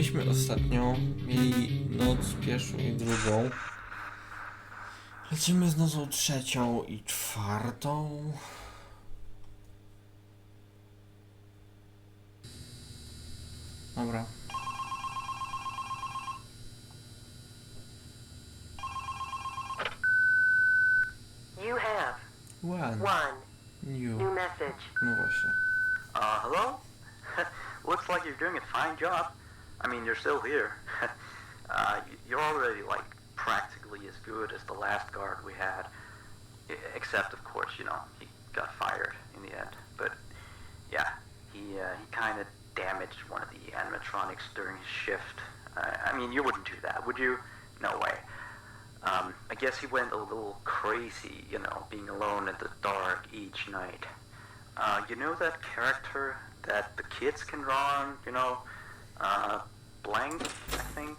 Myśmy ostatnio mieli noc pierwszą i drugą. Lecimy z nocą trzecią i czwartą. Dobra. You have One. one New. new message. No właśnie. Uh, hello? Looks like you're doing a fine job. I mean, you're still here. uh, you're already, like, practically as good as the last guard we had. Except, of course, you know, he got fired in the end. But, yeah, he, uh, he kind of damaged one of the animatronics during his shift. Uh, I mean, you wouldn't do that, would you? No way. Um, I guess he went a little crazy, you know, being alone in the dark each night. Uh, you know that character that the kids can draw on, you know? Uh, Blank, I think?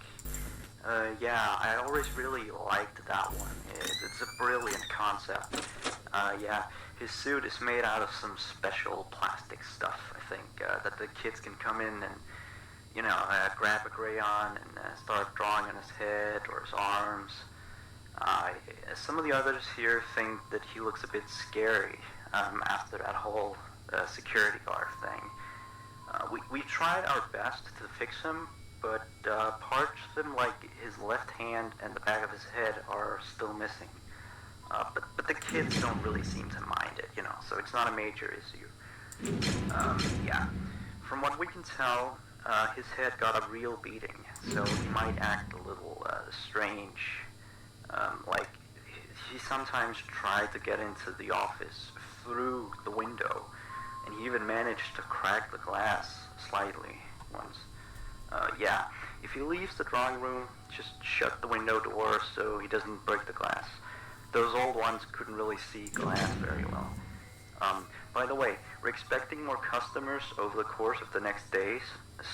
Uh, yeah, I always really liked that one. It's, it's a brilliant concept. Uh, yeah, his suit is made out of some special plastic stuff, I think, uh, that the kids can come in and, you know, uh, grab a crayon and start drawing on his head or his arms. Some of the others here think that he looks a bit scary um, after that whole security guard thing. Uh, we, we tried our best to fix him, but uh, parts of him, like his left hand and the back of his head, are still missing. Uh, but, but the kids don't really seem to mind it, you know, so it's not a major issue. Um, yeah. From what we can tell, uh, his head got a real beating, so he might act a little uh, strange. Um, like, he- he sometimes tried to get into the office through the window, and he even managed to crack the glass slightly once. Uh, yeah, if he leaves the drawing room, just shut the window door so he doesn't break the glass. Those old ones couldn't really see glass very well. Um, by the way, we're expecting more customers over the course of the next days,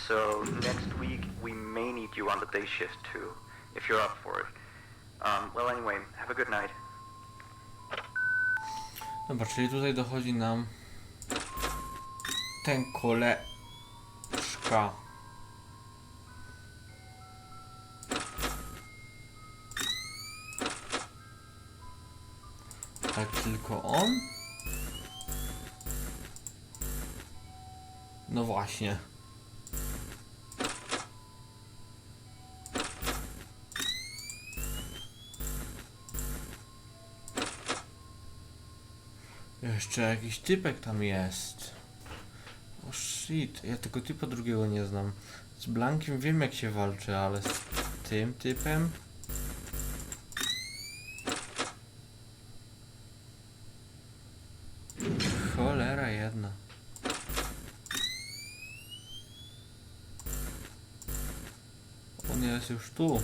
so next week we may need you on the day shift too, if you're up for it. Um, well, anyway, have a good night. Dobra, czyli tutaj dochodzi nam ten koleżka. Tak tylko on? No właśnie. Jeszcze jakiś typek tam jest. Shit, ja tego typa drugiego nie znam. Z Blankiem wiem jak się walczy, ale z tym typem? Cholera jedna. On jest już tu.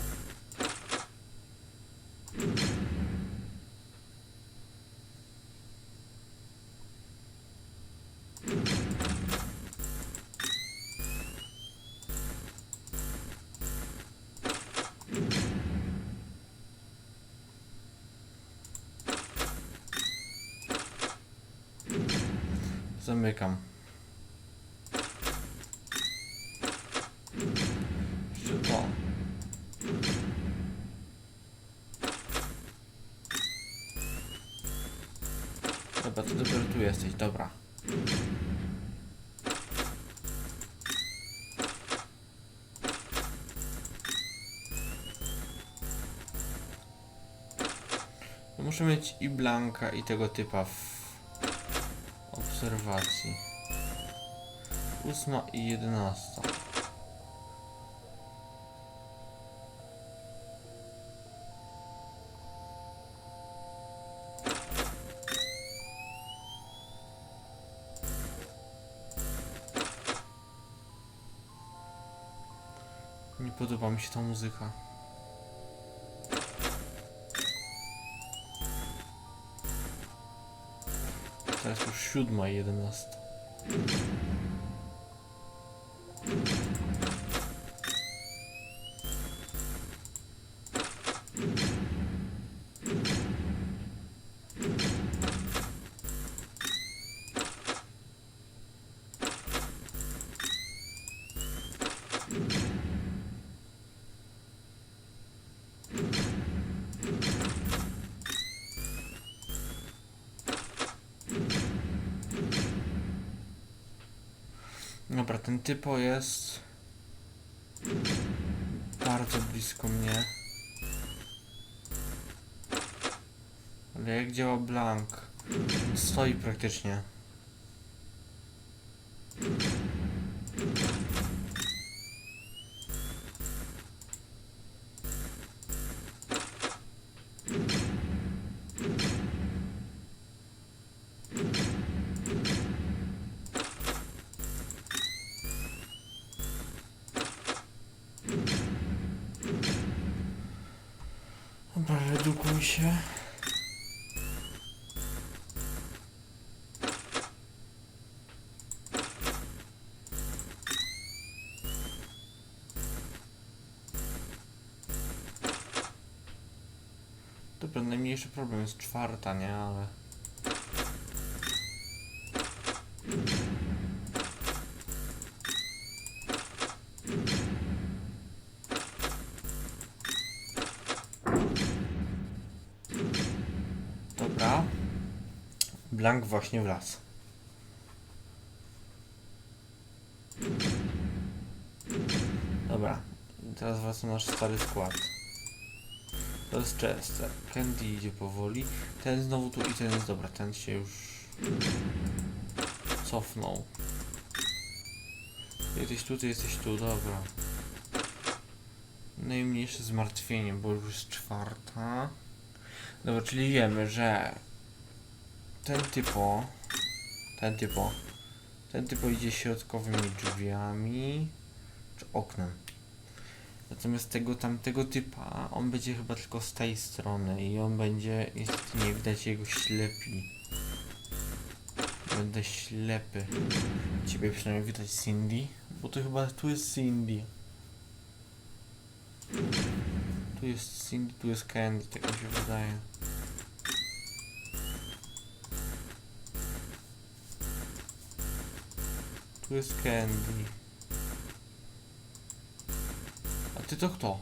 Zamykam. To. Dobra, ty dopiero tu jesteś, dobra. Muszę mieć i Blanka, i tego typa w obserwacji. Ósma i jedenasta. Nie podoba mi się ta muzyka. Jest już siódma i jedenasta. Ten typo jest bardzo blisko mnie. Ale jak działa blank? Stoi praktycznie. Się. Dobra, najmniejszy problem jest czwarta, nie? Ale... Blank właśnie wlazł. Dobra. I Teraz wraca nasz stary skład. To jest Chester. Candy idzie powoli. Ten znowu tu i ten jest dobra. Ten się już cofnął. Jesteś tu, ty jesteś tu, dobra. Najmniejsze zmartwienie, bo już jest czwarta. Dobra, czyli wiemy, że ten typo, ten typo, ten typo idzie środkowymi drzwiami, czy oknem. Natomiast tego tamtego typa, on będzie chyba tylko z tej strony i on będzie, niestety nie widać jego ślepi. Będę ślepy. Ciebie przynajmniej widać Cindy, bo to chyba tu jest Cindy. Tu jest Cindy, tu jest Candy, tak mi się wydaje. Tu jest Candy. A ty to kto?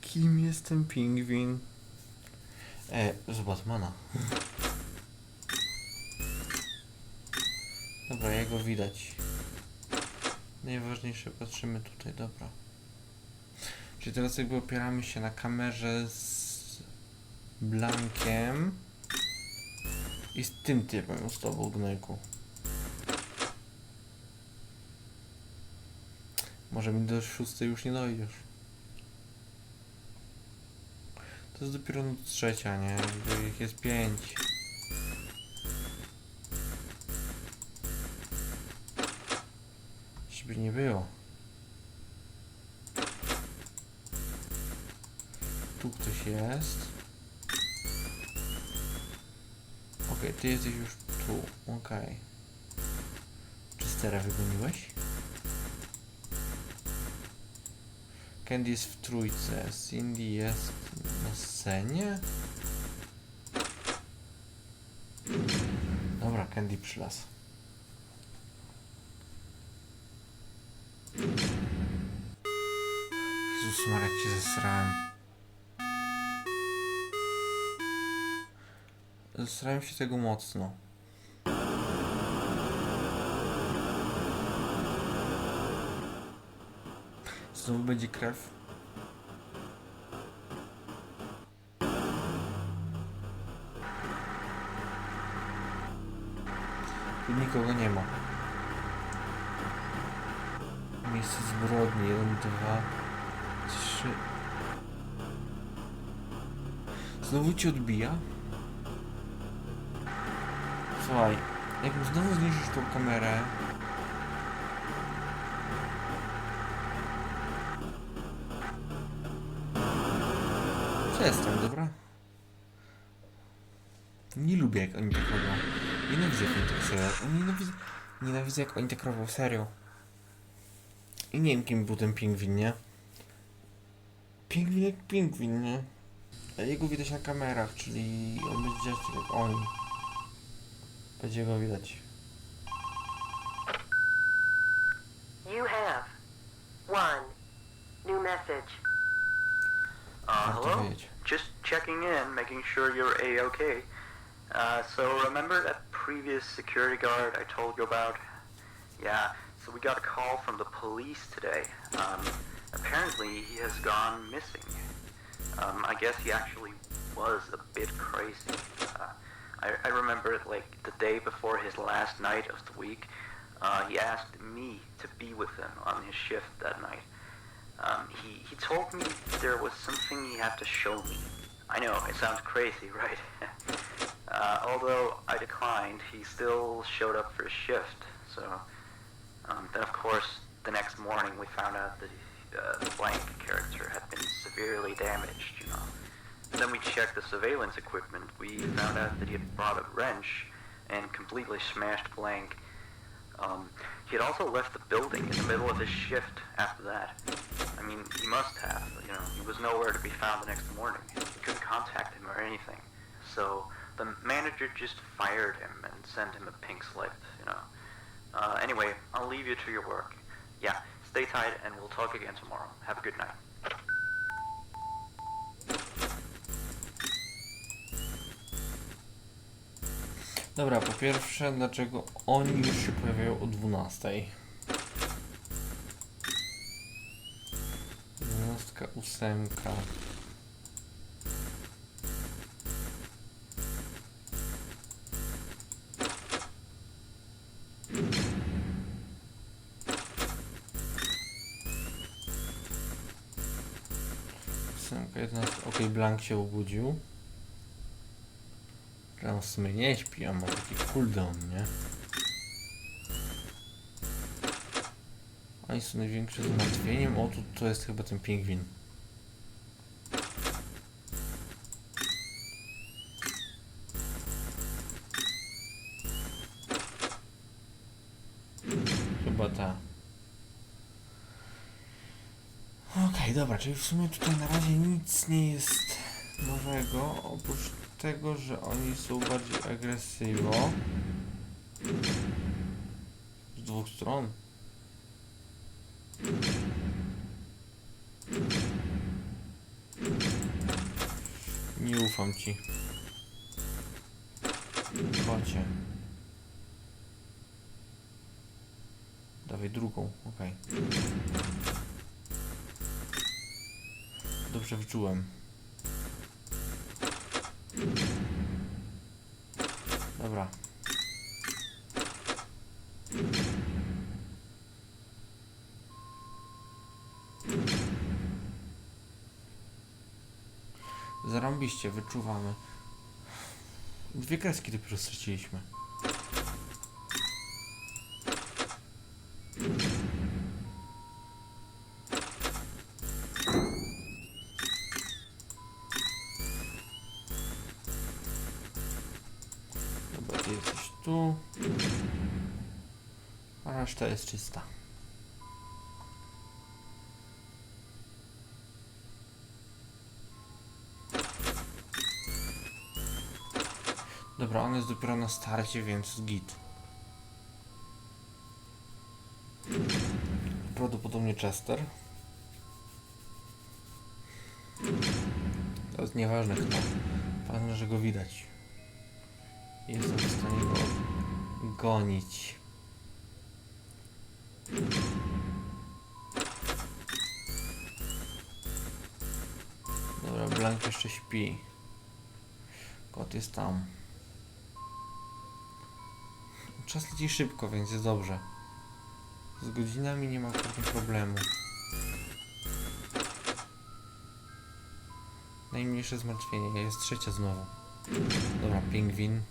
Kim jest ten pingwin? E, z Batmana. Dobra, jego widać. Najważniejsze, patrzymy tutaj, dobra. Czyli teraz jakby opieramy się na kamerze z Blankiem i z tym typem, z tobą gnojku. Może mi do szóstej już nie dojdziesz. To jest dopiero noc trzecia, nie? Ich jest pięć. Żeby nie było. Tu ktoś jest. Okej, ty jesteś już tu. Okej. Czy stera wygoniłeś? Candy jest w trójce. Cindy jest na scenie? Dobra, Candy przylazł. Jezus Marek się zesrałem. Zesrałem się tego mocno. Znowu będzie krew. Tu nikogo nie ma. Miejsce zbrodni. Jeden, dwa, trzy. Znowu ci odbija? Słuchaj, jak znowu zniszczysz tą kamerę, Przestań, dobra? Nie lubię jak oni tak robią. Nienawidzę jak oni tak serio. Nienawidzę, nienawidzę jak oni tak robią, serio. I nie wiem kim był ten pingwin, nie? Pingwin jak pingwin, nie? A jego widać na kamerach, czyli on będzie działać tak jak oni. Będzie go widać. You have one new message. Uh, hello? Just checking in, making sure you're A-okay. Uh, so remember that previous security guard I told you about? Yeah, so we got a call from the police today. Um, apparently he has gone missing. Um, I guess he actually was a bit crazy. Uh, I, I remember, like, the day before his last night of the week, uh, he asked me to be with him on his shift that night. Um, he, he told me there was something he had to show me. I know, it sounds crazy, right? uh, although I declined, he still showed up for his shift. So, um, then of course, the next morning we found out that uh, the blank character had been severely damaged, you know. Then we checked the surveillance equipment. We found out that he had brought a wrench and completely smashed blank. Um, he had also left the building in the middle of his shift after that. I mean, he must have. You know, he was nowhere to be found the next morning. We couldn't contact him or anything. So the manager just fired him and sent him a pink slip. You know. Uh, anyway, I'll leave you to your work. Yeah, stay tight, and we'll talk again tomorrow. Have a good night. Dobra, po pierwsze, dlaczego oni już się pojawiają o 12? 12, ósemka. Ósemka, 11. Okej, Blank się obudził. Że on w sumie nie śpi, on ma taki cooldown, nie? Oni są największym zmartwieniem. O, tu to jest chyba ten pingwin. Chyba ta. Okej, dobra, czyli w sumie tutaj na razie nic nie jest nowego, oprócz tego, że oni są bardziej agresywo. Z dwóch stron. Nie ufam ci. Chodźcie. Dawaj drugą, okej. Dobrze wyczułem. Dobra. Zarąbiście, wyczuwamy. Dwie kreski dopiero straciliśmy. Czysta. Dobra, on jest dopiero na starcie, więc git. Prawdopodobnie Chester. To jest nieważne kto. Ważne, że go widać. Jestem w stanie go gonić. Dobra, Blank jeszcze śpi. Kot jest tam. Czas leci szybko, więc jest dobrze. Z godzinami nie ma żadnych problemu. Najmniejsze zmartwienie, jest trzecia znowu. Dobra, pingwin.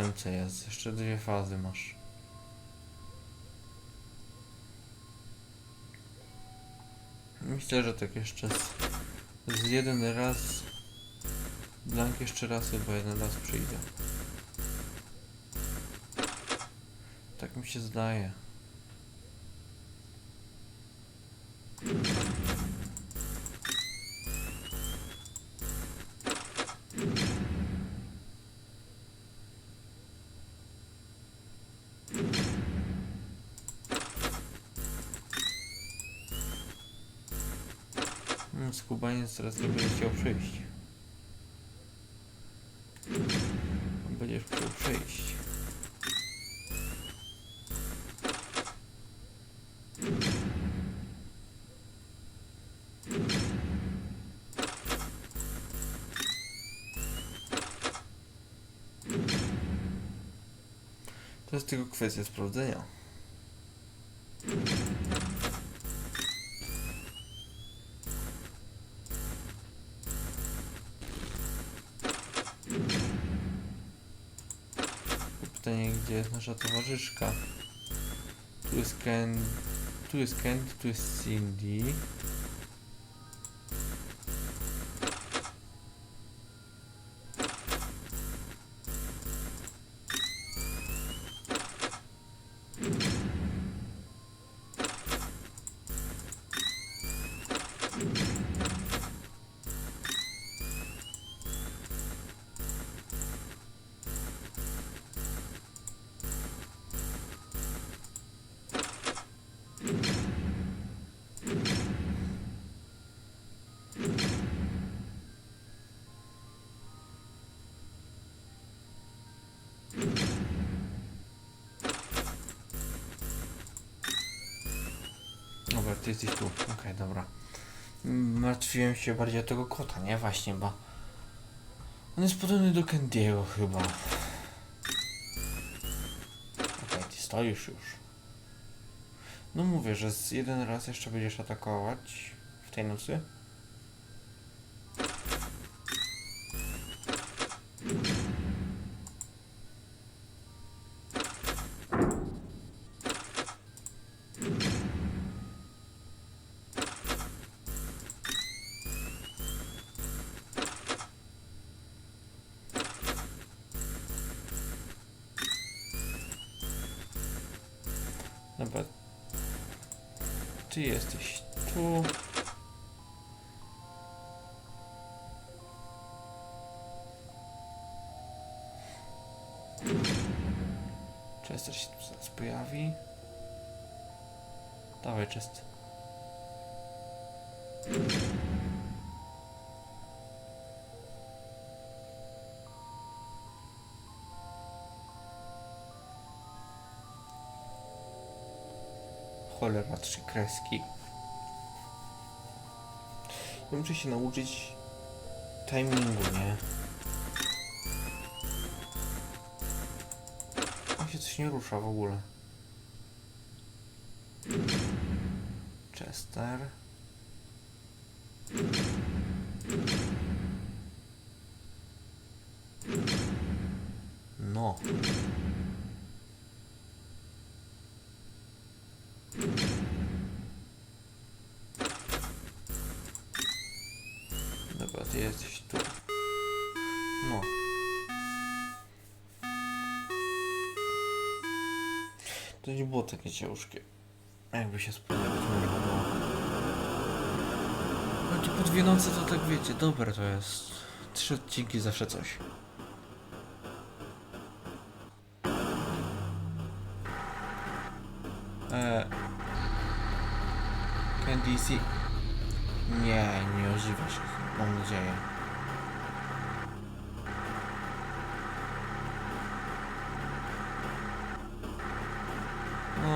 Ósemce jest. Jeszcze dwie fazy masz. Myślę, że tak jeszcze z, z jeden raz. Blank jeszcze raz chyba jeden raz przyjdzie. Tak mi się zdaje. Mm, skubaniec teraz nie będzie chciał przyjść. Będziesz chciał przyjść. To jest tylko kwestia sprawdzenia. Pytanie, gdzie jest nasza towarzyszka? Tu jest Ken, tu jest Kent, tu jest Cindy. Ty jesteś tu. Okej, dobra. Mm, Martwiłem się bardziej o tego kota, nie? Właśnie, bo... On jest podobny do Candiego chyba. Okej, ty stoisz już. No mówię, że z jeden raz jeszcze będziesz atakować w tej nocy. Chester się tu zaraz pojawi. Dawaj, Chester. Cholera, trzy kreski. Ja muszę się nauczyć timingu, nie? Nie rusza w ogóle. Chester. No. To nie było takie ciężkie. Jakby się spodziewać można. No to po dwie noce to tak wiecie, dobre to jest. Trzy odcinki zawsze coś. Eee. Candy C. Nie, nie ożywa się, mam nadzieję.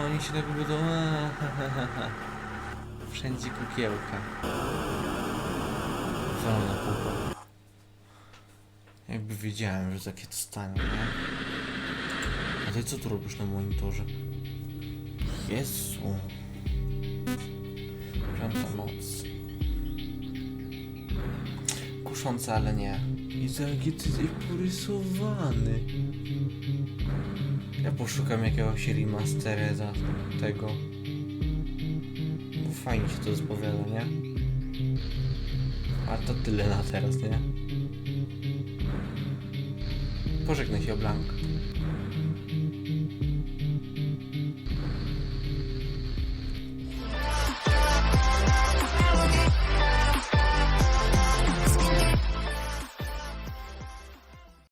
Oni się tak ha. Wszędzie kukiełka. Wolna pupa. Jakby wiedziałem, że takie to stanie, nie? A ty co tu robisz na monitorze? Jezu. Piąta noc. Kuszące, ale nie. I ty jest porysowany. Ja poszukam jakiegoś remastera tego. Bo fajnie się to zapowiada, nie? A to tyle na teraz, nie? Pożegnaj się, Blank.